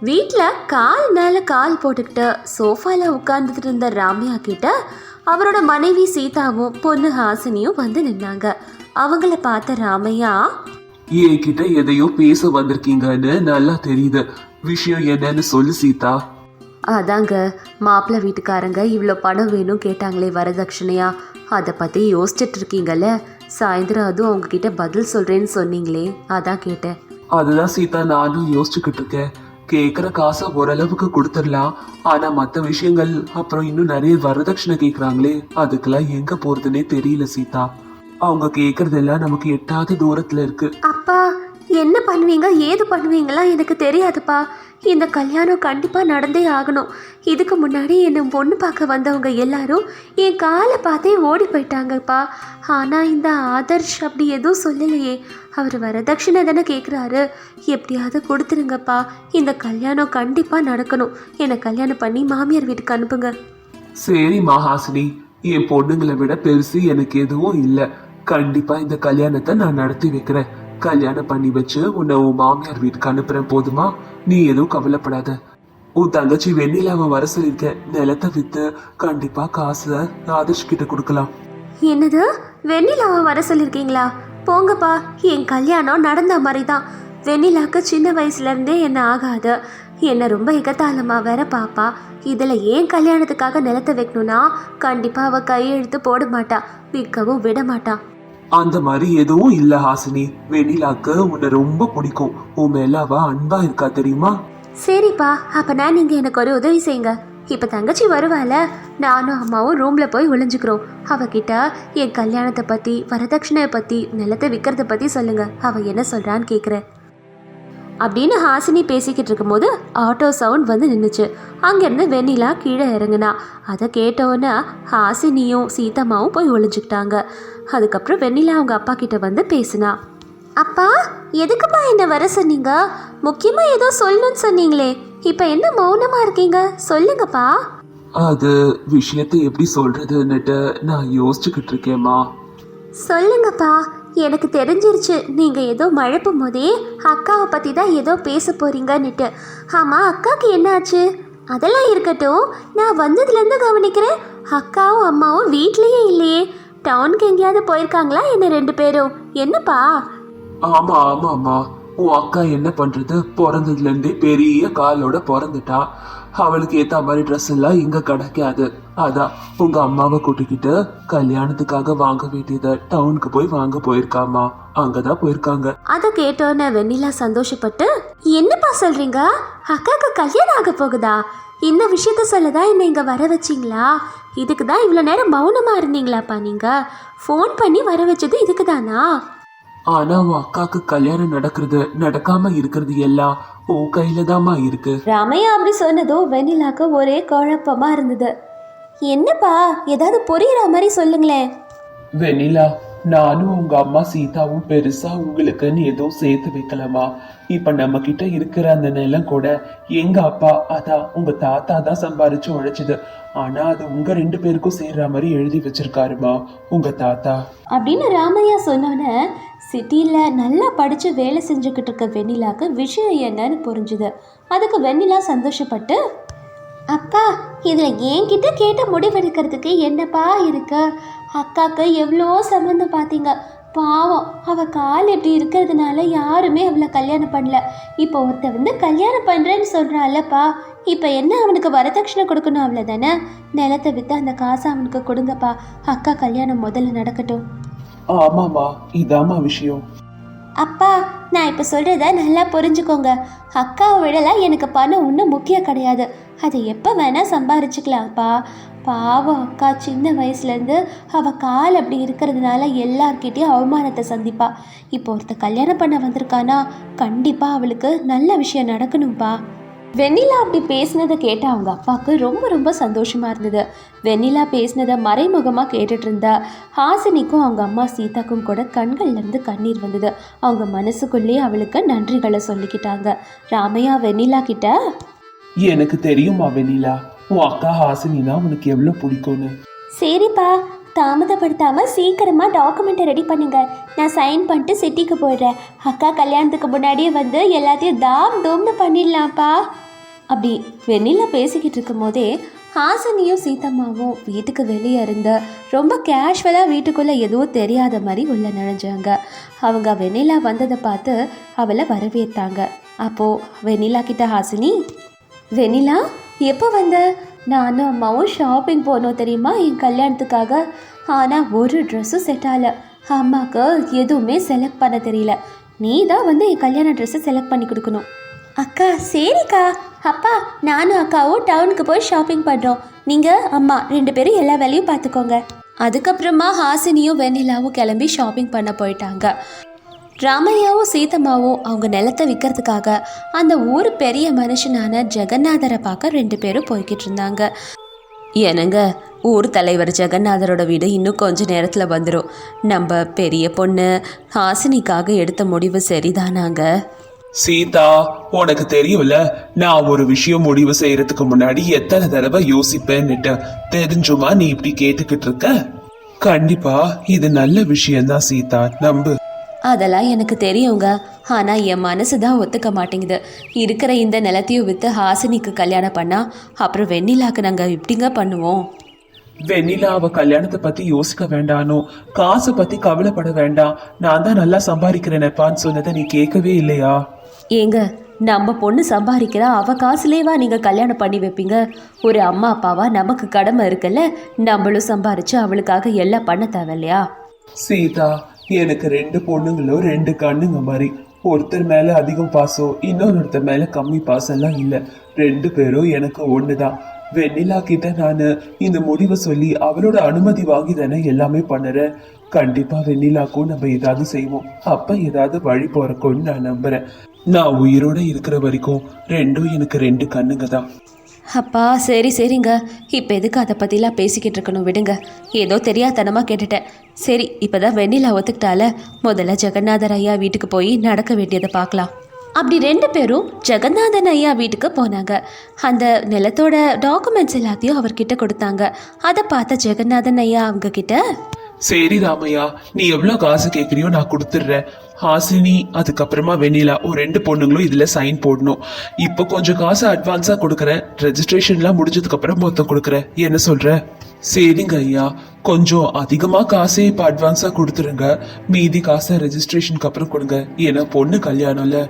வீட்டில் கால் மேலே கால் போட்டுக்கிட்டு சோஃபால உட்கார்ந்துட்டு இருந்த ராமையா கிட்ட அவரோட மனைவி சீதாவும் பொண்ணு ஹாசினியும் வந்து நின்னாங்க. அவங்கள பார்த்த ராமையா என்கிட்ட எதையோ பேச வந்திருக்கீங்கன்னு நல்லா தெரியுது. விஷயம் என்னன்னு சொல்லு சீதா. அதாங்க மாப்பிள்ளை வீட்டுக்காரங்க இவ்வளோ பணம் வேணும் கேட்டாங்களே வரதட்சணையா? அதை பற்றி யோசிச்சுட்டு இருக்கீங்கல்ல. சாயந்தரம் அதுவும் உங்ககிட்ட பதில் சொல்கிறேன்னு சொன்னீங்களே அதான் கேட்டேன். அதுதான் சீதா நானும் யோசிச்சுக்கிட்டு இருக்கேன். கேக்குற காசை ஓரளவுக்கு கொடுத்துடலாம். ஆனா மத்த விஷயங்கள் அப்புறம் இன்னும் நிறைய வரதட்சணை கேட்குறாங்களே அதுக்கெல்லாம் எங்க போறதுன்னே தெரியல சீதா. அவங்க கேக்குறதெல்லாம் நமக்கு எட்டாவது தூரத்துல இருக்கு. அப்பா என்ன பண்ணுவீங்க? ஏது பண்ணுவீங்களா? எனக்கு தெரியாதுப்பா. இந்த கல்யாணம் கண்டிப்பாக நடந்தே ஆகணும். இதுக்கு முன்னாடி என்னை பொண்ணு பார்க்க வந்தவங்க எல்லாரும் என் காலை பார்த்தே ஓடி போயிட்டாங்கப்பா. ஆனால் இந்த ஆதர்ஷ் அப்படி எதுவும் சொல்லலையே. அவர் வரதட்சணை தானே கேட்குறாரு எப்படியாவது கொடுத்துருங்கப்பா. இந்த கல்யாணம் கண்டிப்பாக நடக்கணும். என்னை கல்யாணம் பண்ணி மாமியார் வீட்டுக்கு அனுப்புங்க. சரி மகாசினி. என் பொண்ணுங்களை விட பெருசு எனக்கு எதுவும் இல்லை. கண்டிப்பாக இந்த கல்யாணத்தை நான் நடத்தி வைக்கிறேன். கல்யாணம் பண்ணி வச்சு உன்னை உன் மாமியார் வீட்டுக்கு அனுப்புறேன் போதுமா? நீ எதுவும் கவலைப்படாத. உன் தங்கச்சி வெண்ணிலாவை வர சொல்லியிருக்கேன் நிலத்தை வித்து கண்டிப்பா காசை ஆதர்ஷ் கிட்ட கொடுக்கலாம். என்னது? வெண்ணிலாவை வர சொல்லியிருக்கீங்களா? போங்கப்பா. என் கல்யாணம் நடந்த மாதிரி தான் வெண்ணிலாக்கு சின்ன வயசுலேருந்தே என்ன ஆகாது. என்னை ரொம்ப எகத்தாளமாக வேற பாப்பா. இதில் ஏன் கல்யாணத்துக்காக நிலத்தை வைக்கணும்னா கண்டிப்பாக அவள் கையெழுத்து போட மாட்டா. விற்கவும் விட மாட்டான் அந்த மாதிரி எதுவும் இல்ல ஹாசினி. வெண்ணிலாக்கு உன்னை ரொம்ப பிடிக்கும். உன் மேல அவ அன்பா இருக்கா தெரியுமா? சரிப்பா அப்பனா நீங்க எனக்கு ஒரு உதவி செய்யுங்க. இப்போ தங்கச்சி வருவாள நானும் அம்மாவும் ரூமில் போய் ஒளிஞ்சுக்கிறோம். அவகிட்ட என் கல்யாணத்தை பற்றி வரதட்சணையை பற்றி நிலத்தை விற்கிறத பற்றி சொல்லுங்க. அவள் என்ன சொல்கிறான்னு கேட்குறேன் அப்படின்னு ஹாசினி பேசிக்கிட்டு இருக்கும்போது ஆட்டோ சவுண்ட் வந்து நின்றுச்சு அங்கேருந்து வெண்ணிலா கீழே இறங்குனா. அதை கேட்டவுடனே ஹாசினியும் சீதம்மாவும் போய் ஒளிஞ்சுக்கிட்டாங்க. அதுக்கப்புறம் வெண்ணிலா அவங்க அப்பா கிட்ட வந்து பேசினா. அப்பா எதுக்குப்பா என்ன வர சொன்னீங்க? முக்கியமாக ஏதோ சொல்லணும்னு சொன்னீங்களே. இப்போ என்ன மௌனமாக இருக்கீங்க? சொல்லுங்கப்பா. அது விஷயத்தை எப்படி சொல்றதுன்னுட்டு நான் யோசிச்சுக்கிட்டு இருக்கேம்மா. சொல்லுங்கப்பா. எனக்கு தெரிஞ்சிருச்சு. நீங்கள் ஏதோ மழப்பும் போதே அக்காவை பற்றி தான் ஏதோ பேச போறீங்கன்னுட்டு. ஆமாம் அக்காவுக்கு என்னாச்சு? அதெல்லாம் இருக்கட்டும். நான் வந்ததுலேருந்து கவனிக்கிறேன். அக்காவும் அம்மாவும் வீட்லேயே இல்லையே. டவுனுக்கு எங்கேயாவது போயிருக்காங்களா என்ன ரெண்டு பேரும்? என்னப்பா? ஆமா ஆமா ஆமா உன் அக்கா என்ன பண்றது? பிறந்ததுல இருந்தே பெரிய காலோட பிறந்துட்டா. அவளுக்கு ஏத்த மாதிரி ட்ரெஸ் எல்லாம் இங்க கிடைக்காது. அதான் உங்க அம்மாவை கூட்டிக்கிட்டு கல்யாணத்துக்காக வாங்க வேண்டியத டவுனுக்கு போய் வாங்க போயிருக்காமா? அங்கதான் போயிருக்காங்க. அதை கேட்டோன்னே வெண்ணிலா சந்தோஷப்பட்டு என்னப்பா சொல்றீங்க? அக்காவுக்கு கல்யாணம் ஆக போகுதா? இந்த விஷயத்த சொல்லதான் என்னை இங்கே வர வச்சிங்களா? இதுக்கு தான் இவ்வளோ நேரம் மௌனமாக இருந்தீங்களாப்பா நீங்கள் ஃபோன் பண்ணி வர வச்சது இதுக்கு தானா ஆனா உன் அக்காக்கு கல்யாணம் நடக்கிறது நடக்காம இருக்கிறது எல்லாம் உன் கையில தாம்மா இருக்கு. ராமையா அப்படி சொன்னதும் வெண்ணிலாக்கு ஒரே குழப்பமாக இருந்தது. என்னப்பா ஏதாவது புரியுற மாதிரி சொல்லுங்களேன். வெண்ணிலா நானும் உங்க அம்மா சீதாவும் பெருசா உங்களுக்குன்னு எதுவும் சேர்த்து வைக்கலாமா இப்ப நம்ம கிட்ட இருக்கிற அந்த நிலம் கூட எங்க அப்பா அதான் உங்க தாத்தா தான் சம்பாரிச்சு உழைச்சது. ஆனா அது உங்க ரெண்டு பேருக்கும் சேர்ற மாதிரி எழுதி வச்சிருக்காருமா உங்க தாத்தா? அப்படின்னு ராமையா சொன்னோன்னே சிட்டியில் நல்லா படித்து வேலை செஞ்சுக்கிட்டு இருக்க வெண்ணிலாக்கு விஷயம் என்னன்னு புரிஞ்சுது. அதுக்கு வெண்ணிலா சந்தோஷப்பட்டு அப்பா இதில் என்கிட்ட கேட்ட முடிவெடுக்கிறதுக்கு என்னப்பா இருக்கு? அக்காவுக்கு எவ்வளோ சம்மந்தம் பார்த்தீங்க பாவம் அவள் கால் இப்படி இருக்கிறதுனால யாருமே அவளை கல்யாணம் பண்ணல. இப்போ ஒருத்த வந்து கல்யாணம் பண்ணுறேன்னு சொல்கிறாள்லப்பா இப்போ என்ன அவனுக்கு வரதட்சணை கொடுக்கணும் அவ்வளோதானே நிலத்தை விற்று அந்த காசை அவனுக்கு கொடுங்கப்பா. அக்கா கல்யாணம் முதல்ல நடக்கட்டும். ஆமாமா இதாம்மா விஷயம். அப்பா நான் இப்போ சொல்கிறத நல்லா புரிஞ்சுக்கோங்க. அக்காவை விடலாம் எனக்கு பணம் ஒன்றும் முக்கியம் கிடையாது. அதை எப்போ வேணால் சம்பாரிச்சுக்கலாம்ப்பா. பாவம் அக்கா சின்ன வயசுலேருந்து அவள் கால் அப்படி இருக்கிறதுனால எல்லார்கிட்டேயும் அவமானத்தை சந்திப்பா. இப்போ ஒருத்த கல்யாணம் பண்ண வந்திருக்கானா கண்டிப்பாக அவளுக்கு நல்ல விஷயம் நடக்கணும்ப்பா வெண்ணிலா அப்படி பேசினதை கேட்ட அவங்க அப்பாவுக்கு ரொம்ப ரொம்ப சந்தோஷமாக இருந்தது. வெண்ணிலா பேசினதை மறைமுகமாக கேட்டுட்டு இருந்தா ஹாசினிக்கும் அவங்க அம்மா சீதாக்கும் கூட கண்கள்லேருந்து கண்ணீர் வந்தது. அவங்க மனசுக்குள்ளேயே அவளுக்கு நன்றிகளை சொல்லிக்கிட்டாங்க. ராமையா வெண்ணிலா கிட்ட எனக்கு தெரியுமா வெண்ணிலா உன் அக்கா ஹாசினா உனக்கு எவ்வளவு பிடிக்கும்னு. சரிப்பா. தாமதப்படுத்தாமல் சீக்கிரமாக டாக்குமெண்ட்டை ரெடி பண்ணுங்க. நான் சைன் பண்ணிட்டு சிட்டிக்கு போயிடுறேன். அக்கா கல்யாணத்துக்கு முன்னாடியே வந்து எல்லாத்தையும் தாம் தூம்னு பண்ணிடலாம்ப்பா. அப்படி வெண்ணிலா பேசிக்கிட்டு இருக்கும்போதே ஹாசினியும் சீதம்மாவும் வீட்டுக்கு வெளியே இருந்து ரொம்ப கேஷுவலாக வீட்டுக்குள்ளே எதுவும் தெரியாத மாதிரி உள்ள நுழைஞ்சாங்க. அவங்க வெண்ணிலா வந்ததை பார்த்து அவளை வரவேற்றாங்க. அப்போது வெண்ணிலா கிட்ட ஹாசினி வெண்ணிலா எப்போ வந்த? நானும் அம்மாவும் ஷாப்பிங் போனோம் தெரியுமா என் கல்யாணத்துக்காக? ஆனால் ஒரு ட்ரெஸ்ஸும் செட் ஆகலை. அம்மாவுக்கு எதுவுமே செலக்ட் பண்ண தெரியல. நீ தான் வந்து என் கல்யாண ட்ரெஸ்ஸை செலக்ட் பண்ணி கொடுக்கணும். அக்கா சரிக்கா. அப்பா நானும் அக்காவும் டவுனுக்கு போய் ஷாப்பிங் பண்ணுறோம் நீங்கள் அம்மா ரெண்டு பேரும் எல்லா வேலையும் பார்த்துக்கோங்க. அதுக்கப்புறமா ஹாசினியும் வெண்ணிலாவும் கிளம்பி ஷாப்பிங் பண்ண போயிட்டாங்க. ராமையாவும் சீதம்மாவும் அவங்க நிலத்தை விற்கிறதுக்காக அந்த ஊர் பெரிய மனுஷனான ஜெகநாதரை பார்க்க ரெண்டு பேரும் போய்கிட்டு இருந்தாங்க. என்னங்க? ஊர் தலைவர் ஜெகநாதரோட வீடு இன்னும் கொஞ்ச நேரத்தில் வந்துடும் நம்ம பெரிய பொண்ணு ஹாசினிக்காக எடுத்த முடிவு சரிதானாங்க? சீதா உனக்கு தெரியும்ல நான் ஒரு விஷயம் முடிவு செய்யறதுக்கு முன்னாடி எத்தனை தடவை யோசிப்பேன்னுட்டு. தெரிஞ்சுமா நீ இப்படி கேட்டுக்கிட்டு இருக்க? கண்டிப்பா இது நல்ல விஷயம்தான் சீதா நம்பு. அதெல்லாம் எனக்கு தெரியுங்க. ஆனால் என் மனசு தான் ஒத்துக்க மாட்டேங்குது. இருக்கிற இந்த நிலத்தையும் விற்று ஹாசினிக்கு கல்யாணம் பண்ணா அப்புறம் வெண்ணிலாக்கு நாங்கள் இப்படிங்க பண்ணுவோம். வெண்ணிலா அவ கல்யாணத்தை பத்தி யோசிக்க வேண்டானோ? காசை பத்தி கவலைப்பட வேண்டாம். நான் தான் நல்லா சம்பாதிக்கிறேனப்பான்னு சொன்னதை நீ கேட்கவே இல்லையா? ஏங்க நம்ம பொண்ணு சம்பாதிக்கிறா அவ காசுலேவா நீங்கள் கல்யாணம் பண்ணி வைப்பீங்க? ஒரு அம்மா அப்பாவா நமக்கு கடமை இருக்குல்ல? நம்மளும் சம்பாரிச்சு அவளுக்காக எல்லாம் பண்ண தேவையில்லையா? சீதா எனக்கு ரெண்டு பொண்ணுங்களும் ரெண்டு கண்ணுங்க மாதிரி. ஒருத்தர் மேலே அதிகம் பாசம் இன்னொருத்தர் மேலே கம்மி பாசம்லாம் இல்லை. ரெண்டு பேரும் எனக்கு ஒன்று தான் வெண்ணிலா கிட்ட நான் இந்த முடிவை சொல்லி அவளோட அனுமதி வாங்கி தானே எல்லாமே பண்ணுறேன். கண்டிப்பாக வெண்ணிலாக்கும் நம்ம ஏதாவது செய்வோம். அப்போ ஏதாவது வழி பிறக்கும்னு நான் நம்புகிறேன் நான் உயிரோட இருக்கிற வரைக்கும் ரெண்டும் எனக்கு ரெண்டு கண்ணுங்க தான். அப்பா சரி சரிங்க. இப்போ எதுக்கு அதை பற்றிலாம் பேசிக்கிட்டு இருக்கணும் விடுங்க. ஏதோ தெரியாதனமாக கேட்டுட்டேன். சரி இப்போ தான் வெண்ணிலா ஒத்துக்கிட்டால முதல்ல ஜெகநாதர் ஐயா வீட்டுக்கு போய் நடக்க வேண்டியதை பார்க்கலாம். அப்படி ரெண்டு பேரும் ஜெகநாதன் ஐயா வீட்டுக்கு போனாங்க. அந்த நிலத்தோட டாக்குமெண்ட்ஸ் எல்லாத்தையும் அவர்கிட்ட கொடுத்தாங்க. அதை பார்த்த ஜெகநாதன் ஐயா அவங்க கிட்ட சரி ராமையா நீ எவ்வளோ காசு கேட்குறியோ நான் கொடுத்துட்றேன். ஹாசினி அதுக்கப்புறமா வெண்ணிலா ஒரு ரெண்டு பொண்ணுங்களும் இதில் சைன் போடணும். இப்போ கொஞ்சம் காசு அட்வான்ஸாக கொடுக்குறேன். ரெஜிஸ்ட்ரேஷன்லாம் முடிஞ்சதுக்கப்புறம் மொத்தம் கொடுக்குறேன். என்ன சொல்கிறேன் சரிங்க ஐயா. கொஞ்சம் அதிகமா காசே இப்ப அட்வான்ஸா கொடுத்துருங்க. மீதி காசை ரெஜிஸ்ட்ரேஷனுக்கு அப்புறம் கொடுங்க. ஏன்னா பொண்ணு கல்யாணம்ல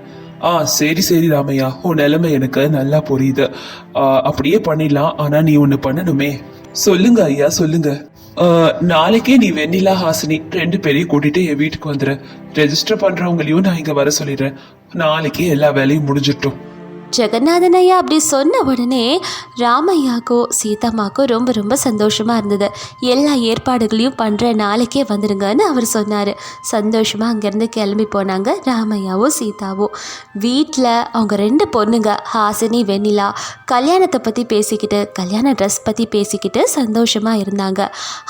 ஆ சரி சரி ராமையா. உன் நிலைமை எனக்கு நல்லா புரியுது. அப்படியே பண்ணிடலாம். ஆனா நீ ஒன்று பண்ணணுமே. சொல்லுங்க ஐயா சொல்லுங்க. நாளைக்கே நீ வெண்ணிலா ஹாசினி ரெண்டு பேரையும் கூட்டிட்டு என் வீட்டுக்கு வந்துடு ரெஜிஸ்டர் பண்றவங்களையும் நான் இங்க வர சொல்லிடுறேன். நாளைக்கே எல்லா வேலையும் முடிஞ்சிட்டோம். ஜெகநாதன் ஐயா அப்படி சொன்ன உடனே ராமையாக்கோ சீதாமாக்கோ ரொம்ப ரொம்ப சந்தோஷமாக இருந்தது. எல்லா ஏற்பாடுகளையும் பண்ணுற நாளைக்கே வந்துடுங்கன்னு அவர் சொன்னார். சந்தோஷமாக அங்கேருந்து கிளம்பி போனாங்க ராமையாவும் சீதாவும். வீட்டில் அவங்க ரெண்டு பொண்ணுங்க ஹாசினி வெண்ணிலா கல்யாணத்தை பற்றி பேசிக்கிட்டு கல்யாண ட்ரெஸ் பற்றி பேசிக்கிட்டு சந்தோஷமாக இருந்தாங்க.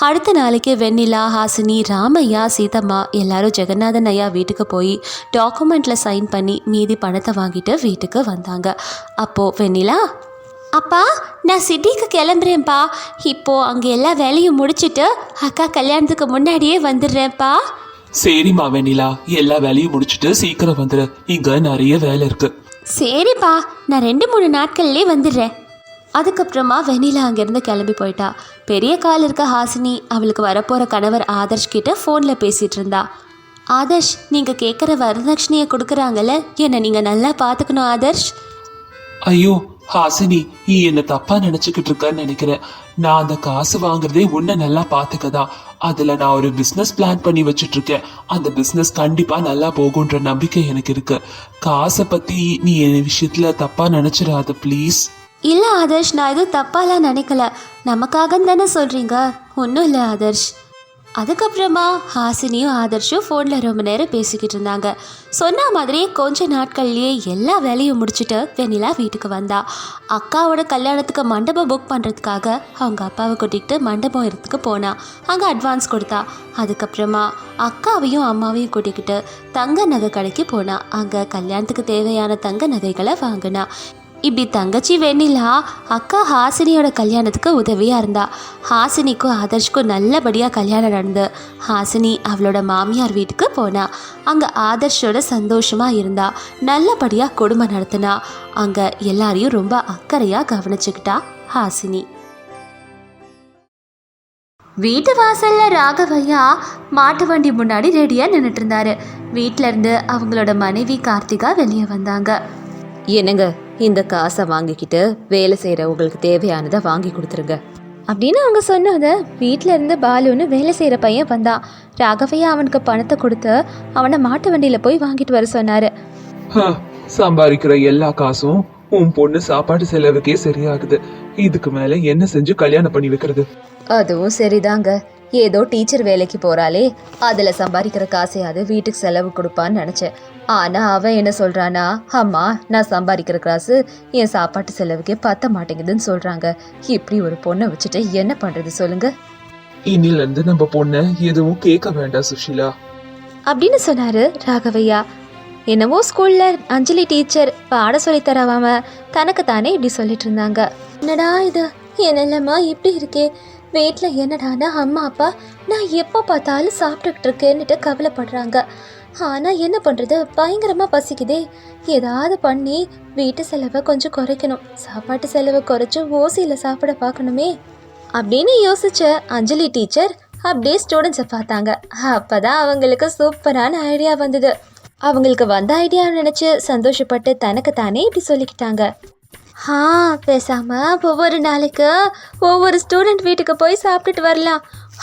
அடுத்த நாளைக்கு வெண்ணிலா ஹாசினி ராமையா சீதம்மா எல்லாரும் ஜெகநாதன் ஐயா வீட்டுக்கு போய் டாக்குமெண்ட்டில் சைன் பண்ணி மீதி பணத்தை வாங்கிட்டு வீட்டுக்கு வந்தாங்க. அப்போது வெண்ணிலா அப்பா நான் சிட்டிக்கு கிளம்புறேன்ப்பா. இப்போது அங்கே எல்லா வேலையும் முடிச்சிட்டு அக்கா கல்யாணத்துக்கு முன்னாடியே வந்துடுறேன்ப்பா. சரிம்மா வெண்ணிலா எல்லா வேலையும் முடிச்சிட்டு சீக்கிரம் வந்துரு. இங்க நிறைய வேலை இருக்கு. சரிப்பா நான் ரெண்டு மூணு நாட்கள்லேயே வந்துடுறேன். அதுக்கப்புறமா வெண்ணிலா அங்கேருந்து கிளம்பி போயிட்டா. பெரிய கால் இருக்க ஹாசினி அவளுக்கு வரப்போகிற கணவர் ஆதர்ஷ் கிட்ட ஃபோனில் பேசிகிட்டு இருந்தா. ஆதர்ஷ் நீங்கள் கேட்குற வரதட்சணையை கொடுக்குறாங்கல்ல. என்னை நீங்கள் நல்லா பார்த்துக்கணும் ஆதர்ஷ். ஐயோ ஹாசினி நீ என்ன தப்பா நினைச்சுக்கிட்டு இருக்கன்னு நினைக்கிறேன். நான் அந்த காசு வாங்குறதே உன்னை நல்லா பாத்துக்கதா. அதுல நான் ஒரு பிசினஸ் பிளான் பண்ணி வச்சுட்டு இருக்கேன் அந்த பிசினஸ் கண்டிப்பா நல்லா போகுன்ற நம்பிக்கை எனக்கு இருக்கு. காசை பத்தி நீ என் விஷயத்துல தப்பா நினைச்சிடாத ப்ளீஸ் இல்லை ஆதர்ஷ் நான் எதுவும் தப்பாலாம் நினைக்கல. நமக்காக தானே சொல்கிறீங்க ஒன்றும் இல்லை ஆதர்ஷ். அதுக்கப்புறமா ஹாசினியும் ஆதர்ஷும் ஃபோனில் ரொம்ப நேரம் பேசிக்கிட்டு இருந்தாங்க. சொன்ன மாதிரியே கொஞ்ச நாட்கள்லேயே எல்லா வேலையும் முடிச்சுட்டு வெண்ணிலா வீட்டுக்கு வந்தா. அக்காவோட கல்யாணத்துக்கு மண்டபம் புக் பண்ணுறதுக்காக அவங்க அப்பாவை கூட்டிகிட்டு மண்டபம் இடத்துக்கு போனா. அங்கே அட்வான்ஸ் கொடுத்தா. அதுக்கப்புறமா அக்காவையும் அம்மாவையும் கூட்டிக்கிட்டு தங்க நகை கடைக்கு போனா. அங்கே கல்யாணத்துக்கு தேவையான தங்க நகைகளை வாங்கினா. இப்படி தங்கச்சி வெண்ணிலா அக்கா ஹாசினியோட கல்யாணத்துக்கு உதவியாக இருந்தா. ஹாசினிக்கும் ஆதர்ஷ்க்கும் நல்லபடியாக கல்யாணம் நடந்து. ஹாசினி அவளோட மாமியார் வீட்டுக்கு போனா. அங்கே ஆதர்ஷோட சந்தோஷமாக இருந்தா. நல்லபடியாக குடும்பம் நடத்தினா. அங்கே எல்லாரையும் ரொம்ப அக்கறையாக கவனிச்சுக்கிட்டா ஹாசினி. வீட்டு வாசல்ல ராகவையா மாட்டு வண்டி முன்னாடி ரெடியா நின்றுட்டு இருந்தாரு. வீட்ல இருந்து அவங்களோட மனைவி கார்த்திகா வெளியே வந்தாங்க. என்னங்க? இந்த காசை வாங்கிக்கிட்டு வேலை செய்கிறவங்களுக்கு தேவையானதை வாங்கி கொடுத்துருங்க. அப்படின்னு அவங்க சொன்னதை வீட்ல இருந்து பாலுன்னு வேலை செய்யற பையன் வந்தான். ராகவையா அவனுக்கு பணத்தை கொடுத்து அவனை மாட்டு வண்டியில போய் வாங்கிட்டு வர சொன்னாரு. சம்பாதிக்கிற எல்லா காசும் உன் பொண்ணு சாப்பாடு செலவுக்கே சரியாகுது. இதுக்கு மேல என்ன செஞ்சு கல்யாணம் பண்ணி வைக்கிறது? அதுவும் சரிதாங்க. ஏதோ டீச்சர் வேலைக்கு போறாளே. அதுல சம்பாதிக்கிற காசையாவது வீட்டுக்கு செலவு கொடுப்பான்னு நினைச்சேன். ஆனா அவன் என்ன சொல்றானா அம்மா நான் சம்பாதிக்கிற காசு என் சாப்பாட்டு செலவுக்கே பத்த மாட்டேங்குதுன்னு சொல்றாங்க. இப்படி ஒரு பொண்ணை வச்சுட்டு என்ன பண்றது சொல்லுங்க. இன்னில இருந்து நம்ம பொண்ண எதுவும் கேட்க வேண்டாம் சுஷீலா. அப்படின்னு சொன்னாரு ராகவையா. என்னவோ ஸ்கூல்ல அஞ்சலி டீச்சர் பாட சொல்லி தரவாம தனக்கு தானே இப்படி சொல்லிட்டு இருந்தாங்க. என்னடா இது? என்னெல்லாமா இப்படி இருக்கே. வீட்டில் என்னடானா அம்மா அப்பா நான் எப்போ பார்த்தாலும் சாப்பிட்டுக்கிட்டு இருக்கேன்னுட்டு கவலைப்படுறாங்க. ஆனால் என்ன பண்ணுறது பயங்கரமாக பசிக்குதே. ஏதாவது பண்ணி வீட்டு செலவை கொஞ்சம் குறைக்கணும். சாப்பாட்டு செலவை குறைச்சி ஓசியில் சாப்பிட பார்க்கணுமே. அப்படின்னு யோசிச்ச அஞ்சலி டீச்சர் அப்படியே ஸ்டூடெண்ட்ஸை பார்த்தாங்க. அப்போ தான் அவங்களுக்கு சூப்பரான ஐடியா வந்தது. அவங்களுக்கு வந்த ஐடியா நினச்சி சந்தோஷப்பட்டு தனக்கு தானே இப்படி சொல்லிக்கிட்டாங்க. ஆ பேசாமல் ஒவ்வொரு நாளைக்கு ஒவ்வொரு ஸ்டூடெண்ட் வீட்டுக்கு போய் சாப்பிட்டுட்டு வரலாம்.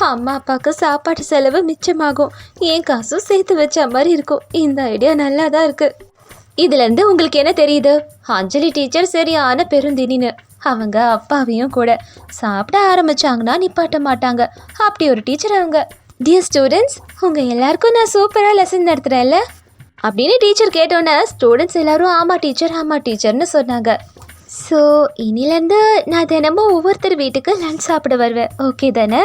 அம்மா அப்பாவுக்கு சாப்பாட்டு செலவு மிச்சமாகும். என் காசும் சேர்த்து வச்ச மாதிரி இருக்கும். இந்த ஐடியா நல்லா தான் இருக்குது இதுலேருந்து உங்களுக்கு என்ன தெரியுது? அஞ்சலி டீச்சர் சரியான பெருந்தினின்னு அவங்க அப்பாவையும் கூட சாப்பிட ஆரம்பிச்சாங்கன்னா நிப்பாட்ட மாட்டாங்க. அப்படி ஒரு டீச்சர் அவங்க. டியர் ஸ்டூடெண்ட்ஸ் உங்கள் எல்லாருக்கும் நான் சூப்பராக லெசன் நடத்துகிறேன்ல அப்படின்னு டீச்சர் கேட்டோன்னே ஸ்டூடெண்ட்ஸ் எல்லாரும் ஆமாம் டீச்சர் ஆமாம் டீச்சர்னு சொன்னாங்க. ஸோ இனிலேருந்து நான் தினமும் ஒவ்வொருத்தர் வீட்டுக்கு லஞ்ச் சாப்பிட வருவேன். ஓகே தானே?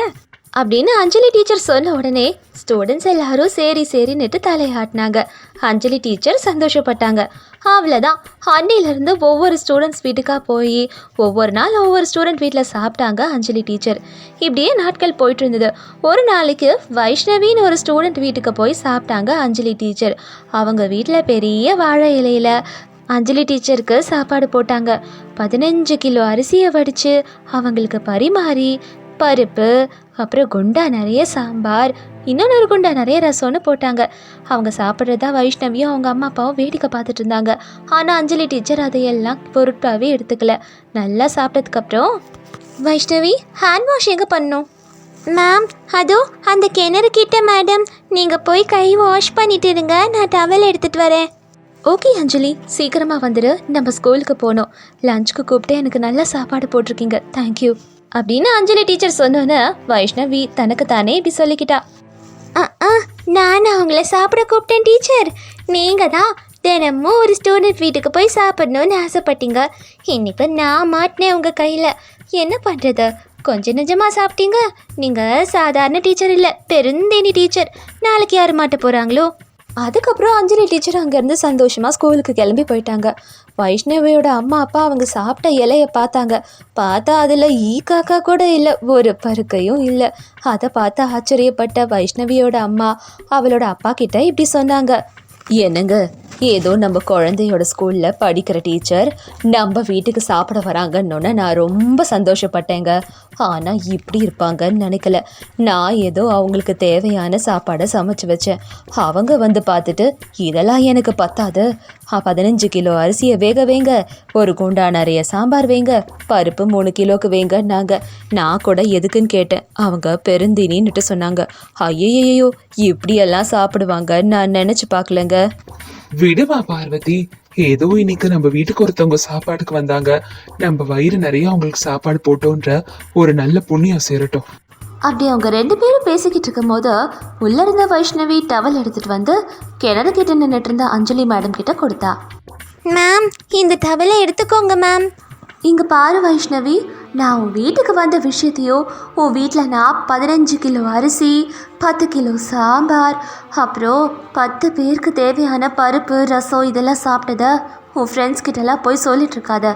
அப்படின்னு அஞ்சலி டீச்சர் சொன்ன உடனே ஸ்டூடெண்ட்ஸ் எல்லாரும் சரி சரின்னுட்டு தலையாட்டினாங்க. அஞ்சலி டீச்சர் சந்தோஷப்பட்டாங்க. அவ்வளோதான் அன்னிலேருந்து ஒவ்வொரு ஸ்டூடெண்ட்ஸ் வீட்டுக்காக போய் ஒவ்வொரு நாள் ஒவ்வொரு ஸ்டூடெண்ட் வீட்டில் சாப்பிட்டாங்க அஞ்சலி டீச்சர் இப்படியே நாட்கள் போயிட்டு இருந்தது. ஒரு நாளைக்கு வைஷ்ணவின்னு ஒரு ஸ்டூடெண்ட் வீட்டுக்கு போய் சாப்பிட்டாங்க அஞ்சலி டீச்சர் அவங்க வீட்டில் பெரிய வாழை இலையில் அஞ்சலி டீச்சருக்கு சாப்பாடு போட்டாங்க. பதினஞ்சு கிலோ அரிசியை வடித்து அவங்களுக்கு பரிமாறி பருப்பு அப்புறம் குண்டா நிறைய சாம்பார் இன்னொன்று ஒரு குண்டா நிறைய ரசம்னு போட்டாங்க. அவங்க சாப்பிட்றதா வைஷ்ணவியும் அவங்க அம்மா அப்பாவும் வேடிக்கை பார்த்துட்டு இருந்தாங்க. ஆனால் அஞ்சலி டீச்சர் அதையெல்லாம் பொருட்டாகவே எடுத்துக்கல. நல்லா சாப்பிட்டதுக்கப்புறம் வைஷ்ணவி ஹேண்ட் வாஷ் எங்கே பண்ணோம் மேம் அதோ அந்த கிணறு கிட்ட மேடம் நீங்கள் போய் கை வாஷ் பண்ணிட்டு இருங்க. நான் டவல் எடுத்துகிட்டு வரேன். ஓகே அஞ்சலி. சீக்கிரமாக வந்துடு நம்ம ஸ்கூலுக்கு போகணும். லஞ்சுக்கு கூப்பிட்டு எனக்கு நல்ல சாப்பாடு போட்டிருக்கீங்க. தேங்க்யூ அப்படின்னு அஞ்சலி டீச்சர் சொன்னோன்னே வைஷ்ணவி தனக்கு தானே இப்படி சொல்லிக்கிட்டா. ஆ நான் அவங்கள சாப்பிட கூப்பிட்டேன் டீச்சர். நீங்கள் தான் தினமும் ஒரு ஸ்டூடெண்ட் வீட்டுக்கு போய் சாப்பிடணும்னு ஆசைப்பட்டீங்க. இன்னைக்கு நான் மாட்டினேன் உங்கள் கையில். என்ன பண்ணுறது கொஞ்சம் நிஜமாக சாப்பிட்டீங்க? நீங்கள் சாதாரண டீச்சர் இல்லை. பெருந்தேனி டீச்சர். நாளைக்கு யார் மாட்ட போகிறாங்களோ அதுக்கப்புறம் அஞ்சலி டீச்சர் அங்கேருந்து சந்தோஷமாக ஸ்கூலுக்கு கிளம்பி போயிட்டாங்க. வைஷ்ணவியோட அம்மா அப்பா அவங்க சாப்பிட்ட இலையை பார்த்தாங்க. பார்த்தா அதில் ஈ காக்கா கூட இல்லை ஒரு பருக்கையும் இல்லை. அதை பார்த்து ஆச்சரியப்பட்ட வைஷ்ணவியோட அம்மா அவளோட அப்பா கிட்ட இப்படி சொன்னாங்க. என்னங்க ஏதோ நம்ம குழந்தையோட ஸ்கூல்ல படிக்கிற டீச்சர் நம்ம வீட்டுக்கு சாப்பிட வராங்கன்னொன்னே நான் ரொம்ப சந்தோஷப்பட்டேங்க. ஆனா இப்படி இருப்பாங்கன்னு நினைக்கல. நான் ஏதோ அவங்களுக்கு தேவையான சாப்பாடை சமைச்சு வச்சேன். அவங்க வந்து பார்த்துட்டு இதெல்லாம் எனக்கு பத்தாது. பதினஞ்சு கிலோ அரிசியை வேக வைங்க. ஒரு குண்டா நிறைய சாம்பார் வைங்க. பருப்பு மூணு கிலோக்கு வேங்கன்னாங்க. நான் கூட எதுக்குன்னு கேட்டேன். அவங்க பெருந்தினின்னுட்டு சொன்னாங்க. ஐயையோ இப்படியெல்லாம் சாப்பிடுவாங்கன்னு நான் நினச்சி பார்க்கலங்க. விடுவா பார்வதி. ஏதோ இன்னைக்கு நம்ம வீட்டுக்கு ஒருத்தவங்க சாப்பாட்டுக்கு வந்தாங்க. நம்ம வயிறு நிறைய அவங்களுக்கு சாப்பாடு போட்டோன்ற ஒரு நல்ல புண்ணியம் சேரட்டும். அப்படி அவங்க ரெண்டு பேரும் பேசிக்கிட்டு இருக்கும்போது உள்ள இருந்த வைஷ்ணவி டவல் எடுத்துட்டு வந்து கிணறு கிட்ட நின்றுட்டு இருந்த அஞ்சலி மேடம் கிட்ட கொடுத்தா. மேம் இந்த டவலை எடுத்துக்கோங்க மேம் இங்கே பாரு வைஷ்ணவி நான் உன் வீட்டுக்கு வந்த விஷயத்தையோ உன் வீட்டில் நான் பதினஞ்சு கிலோ அரிசி பத்து கிலோ சாம்பார் அப்புறம் பத்து பேருக்கு தேவையான பருப்பு ரசம் இதெல்லாம் சாப்பிட்டத உன் ஃப்ரெண்ட்ஸ் கிட்டலாம் போய் சொல்லிட்டு இருக்காத.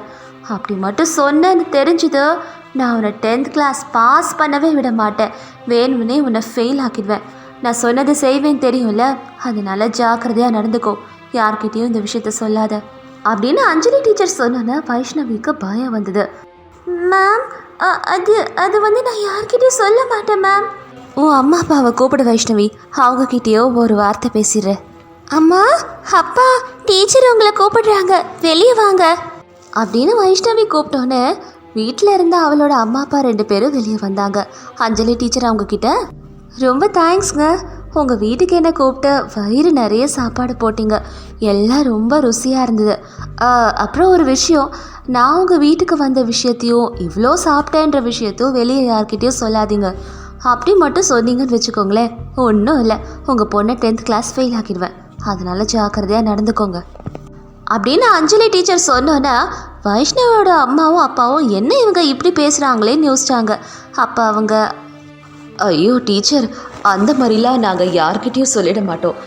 அப்படி மட்டும் சொன்னேன்னு தெரிஞ்சுது நான் உன்னை டென்த் கிளாஸ் பாஸ் பண்ணவே விட மாட்டேன். வேணும்னே உன்னை ஃபெயில் ஆக்கிடுவேன். நான் சொன்னதை செய்வேன் தெரியும்ல அதனால ஜாக்கிரதையாக நடந்துக்கோ. யார்கிட்டயும் இந்த விஷயத்த சொல்லாத. அப்படின்னு அஞ்சலி டீச்சர் சொன்னோன்னே வைஷ்ணவிக்கு பயம் வந்தது. மேம் அது அது வந்து நான் யார்கிட்டயும் சொல்ல மாட்டேன் மேம் உன் அம்மா அப்பாவை கூப்பிடு வைஷ்ணவி. அவங்க கிட்டேயோ ஒரு வார்த்தை பேசிடுற அம்மா அப்பா டீச்சர் உங்களை கூப்பிடுறாங்க. வெளியே வாங்க. அப்படின்னு வைஷ்ணவி கூப்பிட்டோன்னே வீட்டில் இருந்த அவளோட அம்மா அப்பா ரெண்டு பேரும் வெளியே வந்தாங்க. அஞ்சலி டீச்சர் அவங்க கிட்ட ரொம்ப தேங்க்ஸ்ங்க உங்கள் வீட்டுக்கு என்ன கூப்பிட்டு வயிறு நிறைய சாப்பாடு போட்டீங்க. எல்லாம் ரொம்ப ருசியாக இருந்தது. அப்புறம் ஒரு விஷயம் நான் உங்கள் வீட்டுக்கு வந்த விஷயத்தையும் இவ்வளோ சாப்பிட்டேன்ற விஷயத்தையும் வெளியே யார்கிட்டயும் சொல்லாதீங்க. அப்படி மட்டும் சொன்னீங்கன்னு வச்சுக்கோங்களேன். ஒன்றும் இல்லை. உங்கள் பொண்ணை டென்த் கிளாஸ் ஃபெயில் ஆக்கிடுவேன். அதனால் ஜாக்கிரதையாக நடந்துக்கோங்க. அப்படின்னு அஞ்சலி டீச்சர் சொன்னோன்னா வைஷ்ணவோட அம்மாவும் அப்பாவும் என்ன இவங்க இப்படி பேசுகிறாங்களேன்னு யோசிச்சாங்க. அப்போ அவங்க ஐயோ டீச்சர் அந்த மாதிரிலாம் நாங்கள் யார்கிட்டயும் சொல்லிட மாட்டோம்.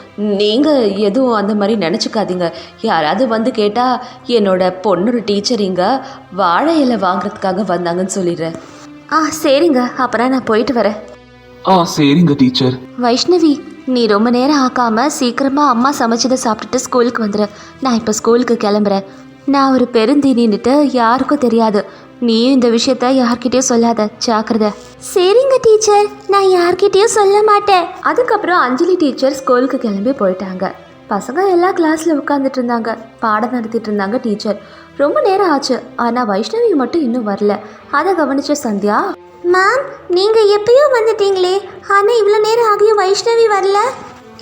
நீங்கள் எதுவும் அந்த மாதிரி நினச்சிக்காதீங்க. யாராவது வந்து கேட்டால் என்னோட பொண்ணோட டீச்சர் இங்கே வாழை இலை வாங்குறதுக்காக வந்தாங்கன்னு சொல்லிடுறேன். ஆ சரிங்க. அப்புறம் நான் போயிட்டு வரேன். ஆ சரிங்க டீச்சர் வைஷ்ணவி நீ ரொம்ப நேரம் ஆக்காம சீக்கிரமா அம்மா சமைச்சதை சாப்பிட்டுட்டு ஸ்கூலுக்கு வந்துடு நான் இப்போ ஸ்கூலுக்கு கிளம்புறேன். நான் ஒரு பெருந்தீனின்னுட்டு யாருக்கும் தெரியாது. நீயும் இந்த விஷயத்த யார்கிட்டயும் சொல்லாத. ஜாக்கிரதை. சரிங்க டீச்சர். நான் யார்கிட்டயும் சொல்ல மாட்டேன். அதுக்கப்புறம் அஞ்சலி டீச்சர் ஸ்கூலுக்கு கிளம்பி போயிட்டாங்க. பசங்க எல்லா கிளாஸில் உட்காந்துட்டு இருந்தாங்க. பாடம் நடத்திட்டு இருந்தாங்க டீச்சர். ரொம்ப நேரம் ஆச்சு. ஆனால் வைஷ்ணவி மட்டும் இன்னும் வரல. அதை கவனிச்ச சந்தியா மேம் நீங்க எப்பயோ வந்துட்டீங்களே. ஆனா இவ்வளோ நேரம் ஆகியும் வைஷ்ணவி வரல?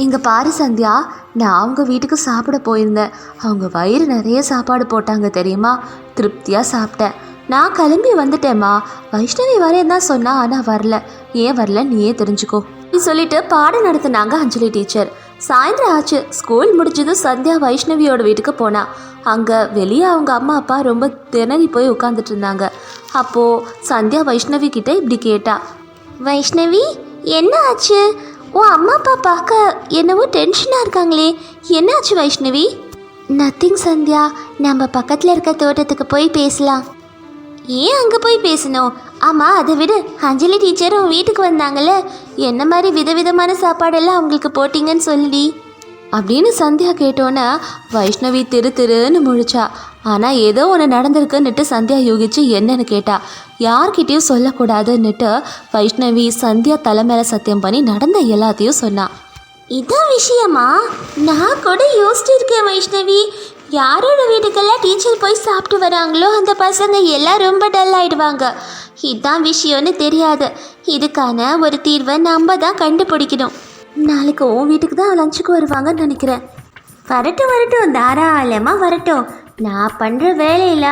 இங்க பாரு சந்தியா நான் அவங்க வீட்டுக்கு சாப்பிட போயிருந்தேன். அவங்க வயிறு நிறைய சாப்பாடு போட்டாங்க தெரியுமா? திருப்தியா சாப்பிட்டேன். நான் கிளம்பி வந்துட்டேம்மா. வைஷ்ணவி வரேன் தான் சொன்னா ஆனால் வரல. ஏன் வரல? நீயே தெரிஞ்சுக்கோ. சொல்லிட்டு பாடம் நடத்தினாங்க அஞ்சலி டீச்சர். சாயந்தரம் ஆச்சு. ஸ்கூல் முடிஞ்சதும் சந்தியா வைஷ்ணவியோட வீட்டுக்கு போனா. அங்கே வெளியே அவங்க அம்மா அப்பா ரொம்ப திணறி போய் உட்காந்துட்டு இருந்தாங்க. அப்போது சந்தியா வைஷ்ணவி கிட்ட இப்படி கேட்டா வைஷ்ணவி என்ன ஆச்சு? உன் அம்மா அப்பா பார்க்க என்னவோ டென்ஷனாக இருக்காங்களே. என்ன ஆச்சு வைஷ்ணவி? நத்திங் சந்தியா. நம்ம பக்கத்தில் இருக்க தோட்டத்துக்கு போய் பேசலாம். ஏன் அங்கே போய் பேசணும்? ஆமாம் அதை விட. அஞ்சலி டீச்சரும் வீட்டுக்கு வந்தாங்கல்ல. என்ன மாதிரி விதவிதமான சாப்பாடெல்லாம் அவங்களுக்கு போட்டிங்கன்னு சொல்லி. அப்படின்னு சந்தியா கேட்டோன்னே வைஷ்ணவி திரு திருன்னு முழிச்சா. ஆனால் ஏதோ ஒன்று நடந்திருக்குன்னுட்டு சந்தியா யூகிச்சு என்னன்னு கேட்டா. யார்கிட்டயும் சொல்லக்கூடாதுன்னுட்டு வைஷ்ணவி சந்தியா தலை மேலே சத்தியம் பண்ணி நடந்த எல்லாத்தையும் சொன்னான் இதான் விஷயமா? நான் கூட யோசிச்சிருக்கேன் வைஷ்ணவி. யாரோட வீட்டுக்கெல்லாம் டீச்சர் போய் சாப்பிட்டு வராங்களோ அந்த பசங்க எல்லாம் ரொம்ப டல் ஆயிடுவாங்க. இதுதான் விஷயம்னு தெரியாது. இதுக்கான ஒரு தீர்வை நம்ம தான் கண்டுபிடிக்கணும். நாளைக்கு உன் வீட்டுக்கு தான் லஞ்சுக்கு வருவாங்கன்னு நினைக்கிறேன். வரட்டும் வரட்டும். தாராளமாக வரட்டும். நான் பண்ணுற வேலையில்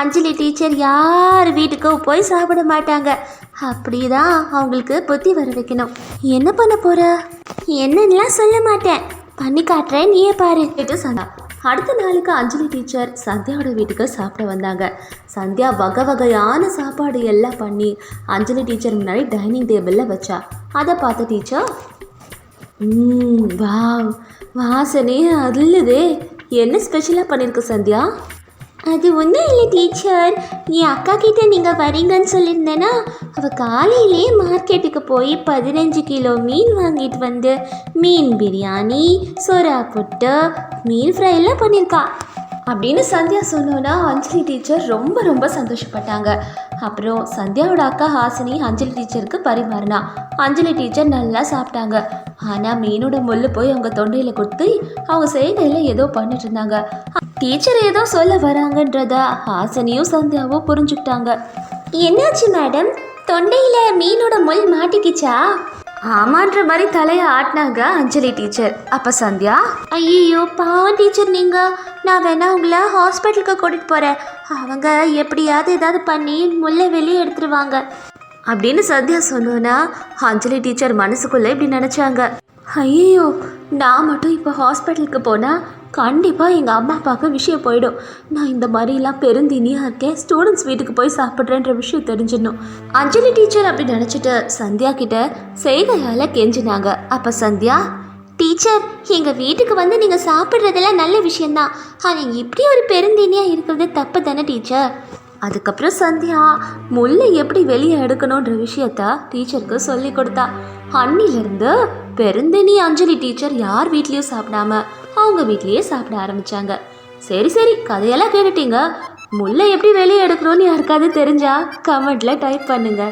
அஞ்சலி டீச்சர் யார் வீட்டுக்கும் போய் சாப்பிட மாட்டாங்க. அப்படி தான் அவங்களுக்கு புத்தி வர வைக்கணும். என்ன பண்ண போகிற என்னன்னெலாம் சொல்ல மாட்டேன். பண்ணி காட்டுறேன் நீயே பாரு கேட்டு சொன்னான். அடுத்த நாளுக்கு அஞ்சலி டீச்சர் சந்தியாவோட வீட்டுக்கு சாப்பிட வந்தாங்க. சந்தியா வகை வகையான சாப்பாடு எல்லாம் பண்ணி அஞ்சலி டீச்சர் முன்னாடி டைனிங் டேபிளில் வச்சா. அதை பார்த்த டீச்சர் வா வாவ் வாசனே அல்லதே என்ன ஸ்பெஷலாக பண்ணியிருக்கு சந்தியா? அது ஒன்றும் இல்லை டீச்சர் என் அக்கா கிட்டே நீங்கள் வரீங்கன்னு சொல்லியிருந்தேன்னா அவள் காலையிலேயே மார்க்கெட்டுக்கு போய் பதினஞ்சு கிலோ மீன் வாங்கிட்டு வந்து மீன் பிரியாணி சொரா புட்டு மீன் ஃப்ரை எல்லாம் பண்ணியிருக்கா. அப்படின்னு சந்தியா சொன்னோன்னா அஞ்சலி டீச்சர் ரொம்ப ரொம்ப சந்தோஷப்பட்டாங்க. அப்புறம் சந்தியாவோட அக்கா ஹாசினி அஞ்சலி டீச்சருக்கு பரிமாறினா அஞ்சலி டீச்சர் நல்லா சாப்பிட்டாங்க. ஆனால் மீனோட முள்ளு போய் அவங்க தொண்டையில் கொடுத்து அவங்க செய்கையில் ஏதோ பண்ணிட்டு இருந்தாங்க. டீச்சர் ஏதோ சொல்ல வராங்கன்றத ஹாசனியும் சந்தியாவும் புரிஞ்சுக்கிட்டாங்க. என்னாச்சு மேடம்? தொண்டையில் மீனோட முள் மாட்டிக்கிச்சா? ஆமான்ற மாதிரி தலையை ஆட்டினாங்க அஞ்சலி டீச்சர். அப்போ சந்தியா? ஐயோ பாவம் டீச்சர் நீங்கள் நான் வேணா உங்களை ஹாஸ்பிட்டலுக்கு கூட்டிகிட்டு போகிறேன் அவங்க எப்படியாவது ஏதாவது பண்ணி முல்லை வெளியே எடுத்துருவாங்க. அப்படின்னு சந்தியா சொன்னோன்னா அஞ்சலி டீச்சர் மனசுக்குள்ளே இப்படி நினச்சாங்க. ஐயோ நான் மட்டும் இப்போ ஹாஸ்பிட்டலுக்கு போனால் கண்டிப்பாக எங்கள் அம்மா அப்பாவுக்கு விஷயம் போயிடும். நான் இந்த மாதிரிலாம் பெருந்தீனியாக இருக்கேன். ஸ்டூடெண்ட்ஸ் வீட்டுக்கு போய் சாப்பிட்றேன்ற விஷயம் தெரிஞ்சிடணும். அஞ்சலி டீச்சர் அப்படி நினச்சிட்டு சந்தியா கிட்ட செய்கையால் கெஞ்சினாங்க. அப்போ சந்தியா டீச்சர் எங்கள் வீட்டுக்கு வந்து நீங்கள் சாப்பிட்றதெல்லாம் நல்ல விஷயந்தான் ஆனால் இப்படி ஒரு பெருந்தினியாக இருக்கிறது தப்பு தானே டீச்சர்? அதுக்கப்புறம் சந்தியா முல்லை எப்படி வெளியே எடுக்கணுன்ற விஷயத்த டீச்சருக்கு சொல்லி கொடுத்தா. அன்னிலிருந்து பெருந்தினி அஞ்சலி டீச்சர் யார் வீட்லேயும் சாப்பிடாம அவங்க வீட்லேயே சாப்பிட ஆரம்பிச்சாங்க. சரி சரி கதையெல்லாம் கேட்டுட்டீங்க. முல்லை எப்படி வெளியே எடுக்கணும்னு யாருக்காவது தெரிஞ்சா கமெண்ட்ல டைப் பண்ணுங்க.